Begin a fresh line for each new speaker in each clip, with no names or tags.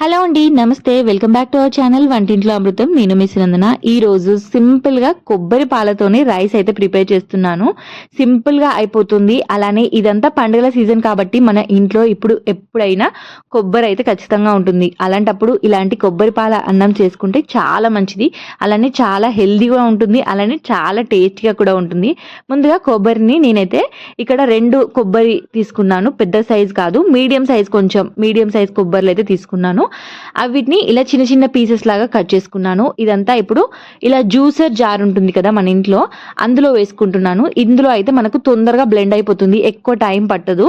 Hello అండి నమస్తే. Welcome back to our channel వంటింట్లో అమృతం. నేను మిసినందున నందన ఈ రోజు సింపుల్గా కొబ్బరి పాలతోనే రైస్ అయితే ప్రిపేర్ చేస్తున్నాను. సింపుల్గా అయిపోతుంది. అలానే ఇదంతా పండుగల సీజన్ కాబట్టి మన ఇంట్లో ఇప్పుడు ఎప్పుడైనా కొబ్బరి అయితే ఖచ్చితంగా ఉంటుంది. అలాంటప్పుడు ఇలాంటి కొబ్బరి పాల అన్నం చేసుకుంటే చాలా మంచిది. అలానే చాలా హెల్దీగా ఉంటుంది. అలానే చాలా టేస్టీగా కూడా ఉంటుంది. ముందుగా కొబ్బరిని నేనైతే ఇక్కడ రెండు కొబ్బరి తీసుకున్నాను. పెద్ద సైజ్ కాదు మీడియం సైజ్ కొంచెం మీడియం సైజ్ కొబ్బరిలు అయితే తీసుకున్నాను. వీటిని ఇలా చిన్న చిన్న పీసెస్ లాగా కట్ చేసుకున్నాను. ఇదంతా ఇప్పుడు ఇలా జ్యూసర్ జార్ ఉంటుంది కదా మన ఇంట్లో అందులో వేసుకుంటున్నాను. ఇందులో అయితే మనకు తొందరగా బ్లెండ్ అయిపోతుంది. ఎక్కువ టైం పట్టదు.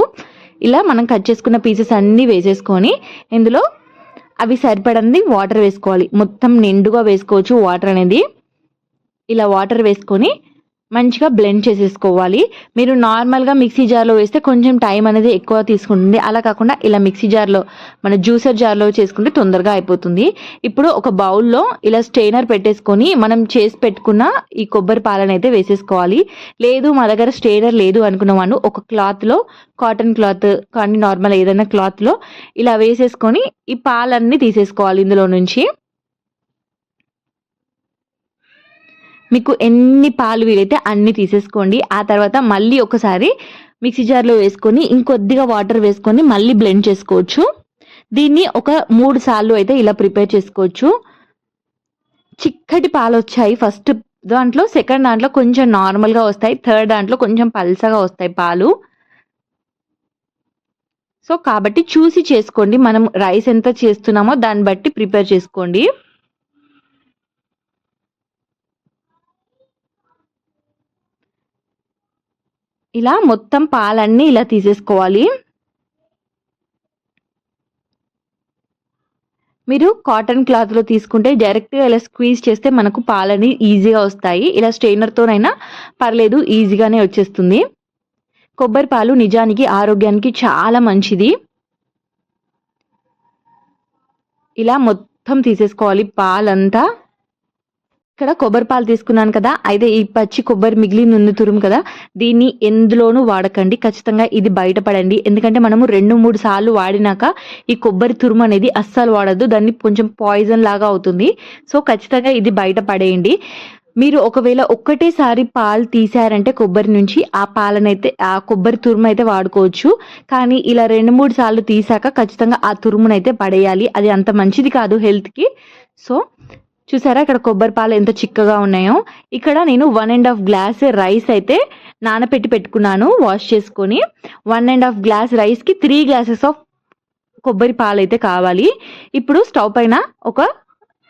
ఇలా మనం కట్ చేసుకున్న పీసెస్ అన్నీ వేసేసుకొని ఇందులో అవి సరిపడంది వాటర్ వేసుకోవాలి. మొత్తం నిండుగా వేసుకోవచ్చు వాటర్ అనేది. ఇలా వాటర్ వేసుకొని మంచిగా బ్లెండ్ చేసేసుకోవాలి. మీరు నార్మల్గా మిక్సీ జార్లో వేస్తే కొంచెం టైం అనేది ఎక్కువ తీసుకుంటుంది. అలా కాకుండా ఇలా మిక్సీ జార్లో మన జ్యూసర్ జార్లో చేసుకుంటే తొందరగా అయిపోతుంది. ఇప్పుడు ఒక బౌల్లో ఇలా స్టెయినర్ పెట్టేసుకొని మనం చేసి పెట్టుకున్న ఈ కొబ్బరి పాలను అయితే వేసేసుకోవాలి. లేదు మా దగ్గర స్టెయినర్ లేదు అనుకున్న వాళ్ళు ఒక క్లాత్లో కాటన్ క్లాత్ కానీ నార్మల్ ఏదైనా క్లాత్లో ఇలా వేసేసుకొని ఈ పాలన్నీ తీసేసుకోవాలి ఇందులో నుంచి. మీకు ఎన్ని పాలు వీలైతే అన్ని తీసేసుకోండి. ఆ తర్వాత మళ్ళీ ఒకసారి మిక్సీ జార్లో వేసుకొని ఇంకొద్దిగా వాటర్ వేసుకొని మళ్ళీ బ్లెండ్ చేసుకోవచ్చు. దీన్ని ఒక మూడు సార్లు అయితే ఇలా ప్రిపేర్ చేసుకోవచ్చు. చిక్కటి పాలు వచ్చాయి ఫస్ట్ దాంట్లో సెకండ్ దాంట్లో కొంచెం నార్మల్గా వస్తాయి థర్డ్ దాంట్లో కొంచెం పల్సగా వస్తాయి పాలు. సో కాబట్టి చూసి చేసుకోండి. మనం రైస్ ఎంత చేస్తున్నామో దాన్ని బట్టి ప్రిపేర్ చేసుకోండి. ఇలా మొత్తం పాలన్నీ ఇలా తీసేసుకోవాలి. మీరు కాటన్ క్లాత్లో తీసుకుంటే డైరెక్ట్గా ఇలా స్క్వీజ్ చేస్తే మనకు పాలని ఈజీగా వస్తాయి. ఇలా స్ట్రెయినర్తోనైనా పర్లేదు ఈజీగానే వచ్చేస్తుంది. కొబ్బరి పాలు నిజానికి ఆరోగ్యానికి చాలా మంచిది. ఇలా మొత్తం తీసేసుకోవాలి పాలంతా. ఇక్కడ కొబ్బరి పాలు తీసుకున్నాను కదా అయితే ఈ పచ్చి కొబ్బరి మిగిలిన నుండి తురుము కదా దీన్ని ఎందులోనూ వాడకండి ఖచ్చితంగా ఇది బయటపడండి. ఎందుకంటే మనము రెండు మూడు సార్లు వాడినాక ఈ కొబ్బరి తురుము అనేది అస్సలు వాడద్దు దాన్ని కొంచెం పాయిజన్ లాగా అవుతుంది. సో ఖచ్చితంగా ఇది బయటపడేయండి. మీరు ఒకవేళ ఒక్కటేసారి పాలు తీసారంటే కొబ్బరి నుంచి ఆ పాలనైతే ఆ కొబ్బరి తురుము అయితే వాడుకోవచ్చు. కానీ ఇలా రెండు మూడు సార్లు తీసాక ఖచ్చితంగా ఆ తురుమునైతే పడేయాలి. అది అంత మంచిది కాదు హెల్త్కి. సో చూసారా? ఇక్కడ కొబ్బరి పాలు ఎంత చిక్కగా ఉన్నాయో. ఇక్కడ నేను one and half glass rice అయితే నానపెట్టి పెట్టుకున్నాను వాష్ చేసుకొని. వన్ అండ్ హాఫ్ గ్లాస్ రైస్కి త్రీ గ్లాసెస్ ఆఫ్ కొబ్బరి పాలు అయితే కావాలి. ఇప్పుడు స్టవ్ పైన ఒక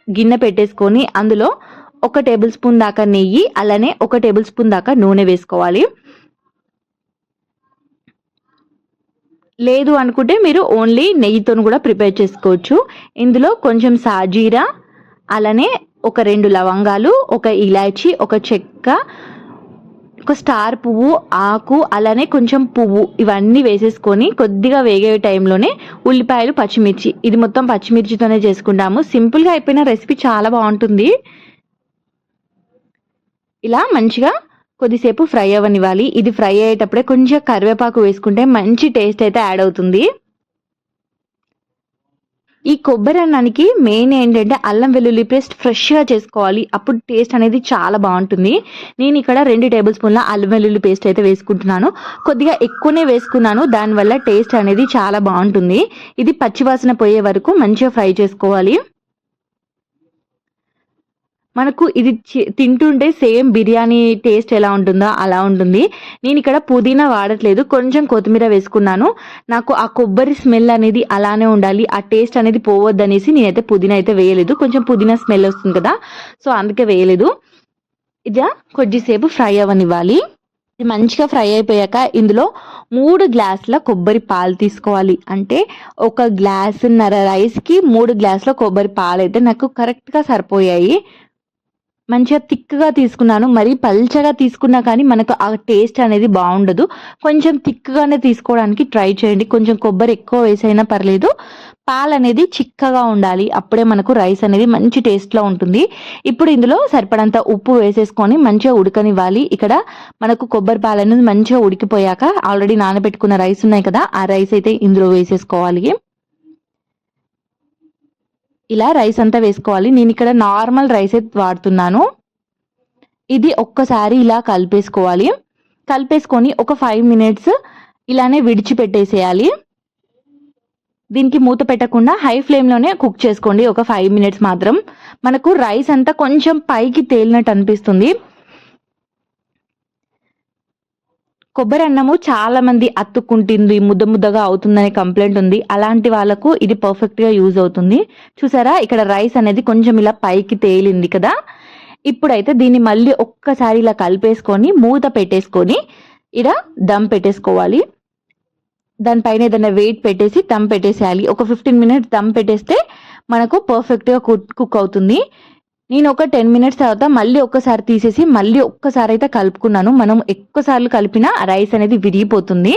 గిన్నె పెట్టేసుకొని అందులో ఒక టేబుల్ స్పూన్ దాకా నెయ్యి అలానే ఒక టేబుల్ స్పూన్ దాకా నూనె వేసుకోవాలి. లేదు అనుకుంటే మీరు ఓన్లీ నెయ్యితో కూడా ప్రిపేర్ చేసుకోవచ్చు. ఇందులో కొంచెం సాజీరా అలానే ఒక రెండు లవంగాలు ఒక ఇలాచి ఒక చెక్క ఒక స్టార్ పువ్వు ఆకు అలానే కొంచెం పువ్వు ఇవన్నీ వేసేసుకొని కొద్దిగా వేగే టైంలోనే ఉల్లిపాయలు పచ్చిమిర్చి. ఇది మొత్తం పచ్చిమిర్చితోనే చేసుకుంటాము. సింపుల్గా అయిపోయిన రెసిపీ చాలా బాగుంటుంది. ఇలా మంచిగా కొద్దిసేపు ఫ్రై అవ్వనివ్వాలి. ఇది ఫ్రై అయ్యేటప్పుడే కొంచెం కరివేపాకు వేసుకుంటే మంచి టేస్ట్ అయితే యాడ్ అవుతుంది. ఈ కొబ్బరి అన్నానికి మెయిన్ ఏంటంటే అల్లం వెల్లుల్లి పేస్ట్ ఫ్రెష్గా చేసుకోవాలి. అప్పుడు టేస్ట్ అనేది చాలా బాగుంటుంది. నేను ఇక్కడ రెండు టేబుల్ స్పూన్ల అల్లం వెల్లుల్లి పేస్ట్ అయితే వేసుకుంటున్నాను. కొద్దిగా ఎక్కువనే వేసుకున్నాను. దానివల్ల టేస్ట్ అనేది చాలా బాగుంటుంది. ఇది పచ్చివాసన పోయే వరకు మంచిగా ఫ్రై చేసుకోవాలి. మనకు ఇది తింటుంటే సేమ్ బిర్యానీ టేస్ట్ ఎలా ఉంటుందో అలా ఉంటుంది. నేను ఇక్కడ పుదీనా వాడట్లేదు. కొంచెం కొత్తిమీర వేసుకున్నాను. నాకు ఆ కొబ్బరి స్మెల్ అనేది అలానే ఉండాలి. ఆ టేస్ట్ అనేది పోవద్దనేసి నేనైతే పుదీనా అయితే వేయలేదు. కొంచెం పుదీనా స్మెల్ వస్తుంది కదా సో అందుకే వేయలేదు. ఇది కొద్దిసేపు ఫ్రై అవ్వనివ్వాలి ఇది మంచిగా ఫ్రై అయిపోయాక ఇందులో మూడు గ్లాసుల కొబ్బరి పాలు తీసుకోవాలి. అంటే ఒక గ్లాసున్నర రైస్కి మూడు గ్లాసుల కొబ్బరి పాలు అయితే నాకు కరెక్ట్గా సరిపోయాయి. మంచిగా థిక్గా తీసుకున్నాను. మరి పల్చగా తీసుకున్నా కానీ మనకు ఆ టేస్ట్ అనేది బాగుండదు. కొంచెం థిక్గానే తీసుకోవడానికి ట్రై చేయండి. కొంచెం కొబ్బరి ఎక్కువ వేసైనా పర్లేదు. పాలు అనేది చిక్కగా ఉండాలి. అప్పుడే మనకు రైస్ అనేది మంచి టేస్ట్లో ఉంటుంది. ఇప్పుడు ఇందులో సరిపడంత ఉప్పు వేసేసుకొని మంచిగా ఉడకనివ్వాలి. ఇక్కడ మనకు కొబ్బరి పాలు అనేది మంచిగా ఉడికిపోయాక ఆల్రెడీ నానబెట్టుకున్న రైస్ ఉన్నాయి కదా ఆ రైస్ అయితే ఇందులో వేసేసుకోవాలి. ఇలా రైస్ అంతా వేసుకోవాలి. నేను ఇక్కడ నార్మల్ రైస్ వాడుతున్నాను. ఇది ఒక్కసారి ఇలా కలిపేసుకోవాలి. కలిపేసుకొని ఒక ఫైవ్ మినిట్స్ ఇలానే విడిచిపెట్టేసేయాలి. దీనికి మూత పెట్టకుండా హై ఫ్లేమ్లోనే కుక్ చేసుకోండి. ఒక ఫైవ్ మినిట్స్ మాత్రం. మనకు రైస్ అంతా కొంచెం పైకి తేలినట్టు అనిపిస్తుంది. కొబ్బరి అన్నము చాలా మంది అత్తుకుంటుంది ముద్ద ముద్దగా అవుతుందనే కంప్లైంట్ ఉంది. అలాంటి వాళ్ళకు ఇది పర్ఫెక్ట్గా యూజ్ అవుతుంది. చూసారా? ఇక్కడ రైస్ అనేది కొంచెం ఇలా పైకి తేలింది కదా? ఇప్పుడైతే దీన్ని మళ్ళీ ఒక్కసారి ఇలా కలిపేసుకొని మూత పెట్టేసుకొని ఇలా దమ్ పెట్టేసుకోవాలి. దానిపైన ఏదైనా వెయిట్ పెట్టేసి దమ్ పెట్టేసేయాలి. ఒక ఫిఫ్టీన్ మినిట్స్ దమ్ పెట్టేస్తే మనకు పర్ఫెక్ట్గా కుక్ కుక్ అవుతుంది. నేను ఒక టెన్ మినిట్స్ తర్వాత మళ్ళీ ఒక్కసారి తీసేసి మళ్ళీ ఒక్కసారి అయితే కలుపుకున్నాను. మనం ఎక్కువసార్లు కలిపినా రైస్ అనేది విరిగిపోతుంది.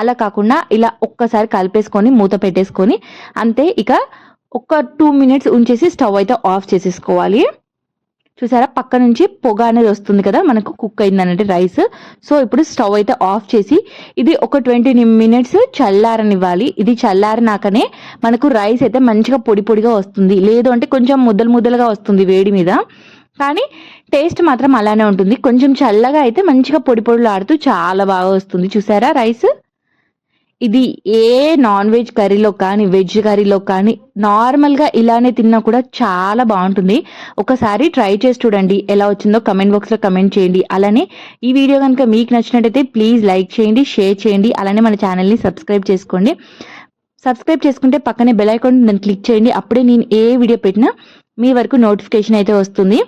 అలా కాకుండా ఇలా ఒక్కసారి కలిపేసుకొని మూత పెట్టేసుకొని అంతే ఇక ఒక టూ మినిట్స్ ఉంచేసి స్టవ్ అయితే ఆఫ్ చేసేసుకోవాలి. చూసారా? పక్క నుంచి పొగ అనేది వస్తుంది కదా మనకు కుక్ అయింది అన్నట్టు రైస్. సో ఇప్పుడు స్టవ్ అయితే ఆఫ్ చేసి ఇది ఒక ట్వంటీ మినిట్స్ చల్లారనివ్వాలి. ఇది చల్లారినాకనే మనకు రైస్ అయితే మంచిగా పొడి పొడిగా వస్తుంది. లేదు అంటే కొంచెం ముద్దలు ముద్దలుగా వస్తుంది వేడి మీద. కానీ టేస్ట్ మాత్రం అలానే ఉంటుంది. కొంచెం చల్లగా అయితే మంచిగా పొడి పొడులు ఆడుతూ చాలా బాగా వస్తుంది. చూసారా రైస్? ఇది ఏ నాన్ వెజ్ కర్రీలో కానీ వెజ్ కర్రీలో కానీ నార్మల్గా ఇలానే తిన్నా కూడా చాలా బాగుంటుంది. ఒకసారి ట్రై చేసి చూడండి ఎలా వచ్చిందో కమెంట్ బాక్స్లో కమెంట్ చేయండి. అలానే ఈ వీడియో కనుక మీకు నచ్చినట్టయితే ప్లీజ్ లైక్ చేయండి షేర్ చేయండి అలానే మన ఛానల్ని సబ్స్క్రైబ్ చేసుకోండి. సబ్స్క్రైబ్ చేసుకుంటే పక్కనే బెల్ ఐకాన్ దాన్ని క్లిక్ చేయండి. అప్పుడే నేను ఏ వీడియో పెట్టినా మీ వరకు నోటిఫికేషన్ అయితే వస్తుంది.